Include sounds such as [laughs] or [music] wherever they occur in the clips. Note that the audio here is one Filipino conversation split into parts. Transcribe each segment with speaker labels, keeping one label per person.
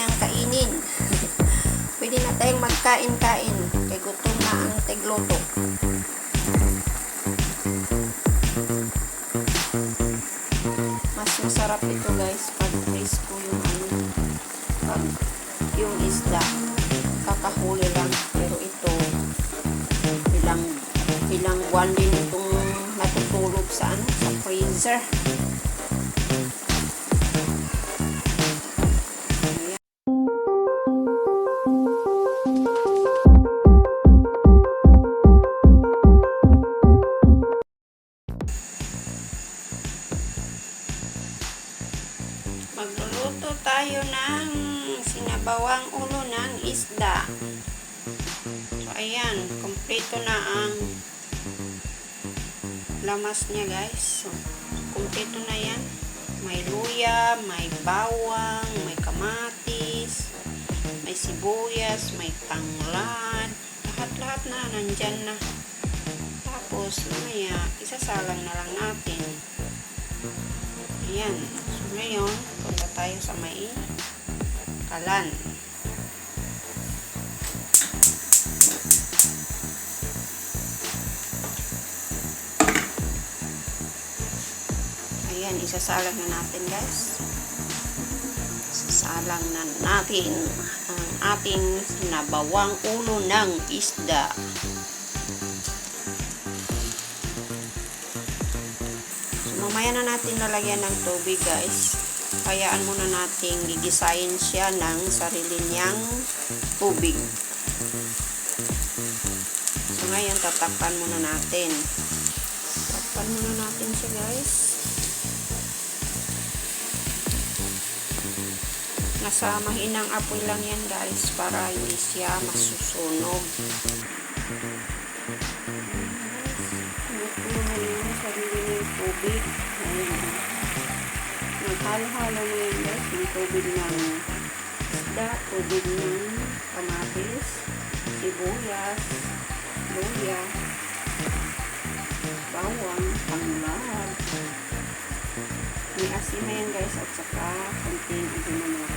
Speaker 1: nang kainin. pwede na tayong magkain-kain. Kay gutom na ang tegloto. Mas masarap ito guys pag fresco yung ano, pag yung isda. Kakahuli lang. Pero ito, ilang, ilang buwan din itong natutulog sa ano, sa freezer. Magluluto tayo ng sinabawang ulo ng isda. So, ayan. Kompleto na ang lamas niya, guys. So, kompleto na yan. May luya, may bawang, may kamatis, may sibuyas, may tanglad. Lahat-lahat na nandyan na. Tapos, mamaya, isasalang na lang natin. Ayan. So, ngayon, punta tayo sa may kalan. Ayan, isasalang na natin guys. Isasalang na natin ang ating nabawang ulo ng isda. Mamaya na natin lalagyan ng tubig guys. Hayaan muna nating gigisayin siya ng sarili niyang tubig. So ngayon tatakpan muna natin. Takpan muna natin siya guys. Nasa mahinang apoy lang yan guys para hindi siya masusunog. Sarili niyang tubig. Ayan. Naghalo-halo mo yan guys. Yung tubig ng isda, tubig ng kamatis, sibuyas, luya, bawang, panglahad. May asin na yan guys at saka konting adumanoko.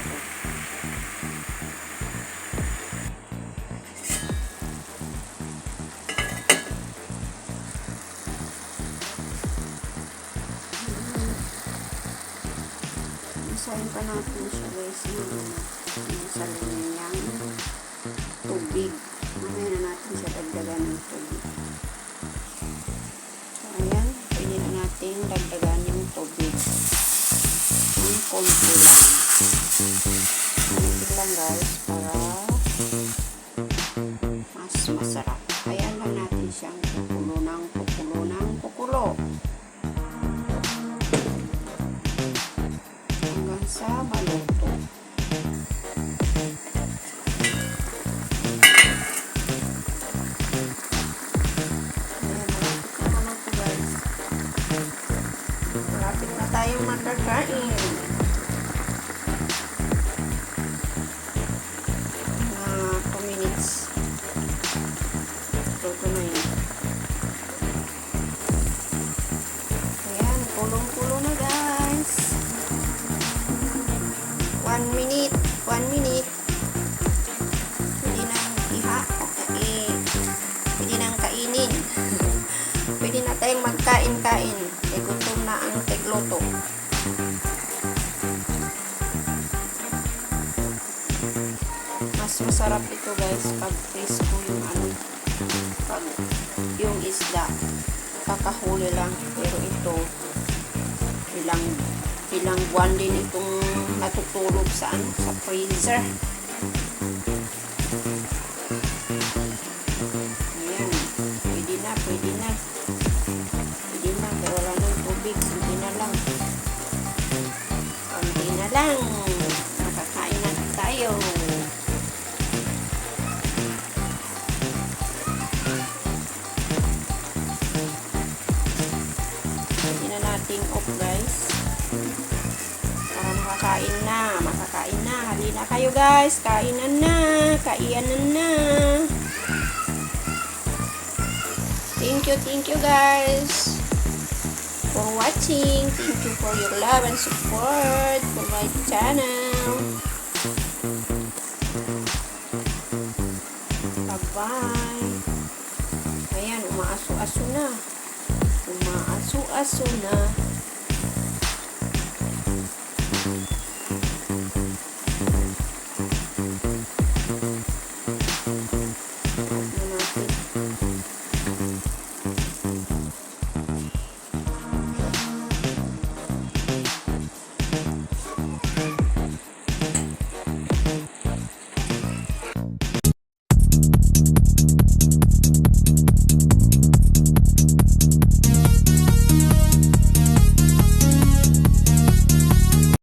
Speaker 1: Isayin pa natin siya guys yung, sarili niyang tubig. Mamaya na natin siya dagdagan ng tubig. Sa maluto. Malapit na tayong magkakain. 1 minute. Pwede nang iha eh, pwede nang kainin. [laughs] Pwede na tayong magkain-kain. Eh gutom na ang tegloto mas masarap ito guys pag fresco yung ano pag yung isda. Kakahuli lang pero ito ilang ilang buwan din itong natutulog sa ano, sa freezer. Ayan, pwede na, pwede na. Pwede na, pero wala nang tubig, hindi na lang. Konti na lang. Nakakain na tayo. taking off guys. Para makakain na. Makakain na. Halina kayo guys. Kainan na. Kainan na. Thank you, thank you guys for watching. Thank you for your love and support for my channel. Bye-bye. Ayan, umaaso-aso na. Umaaso-aso na.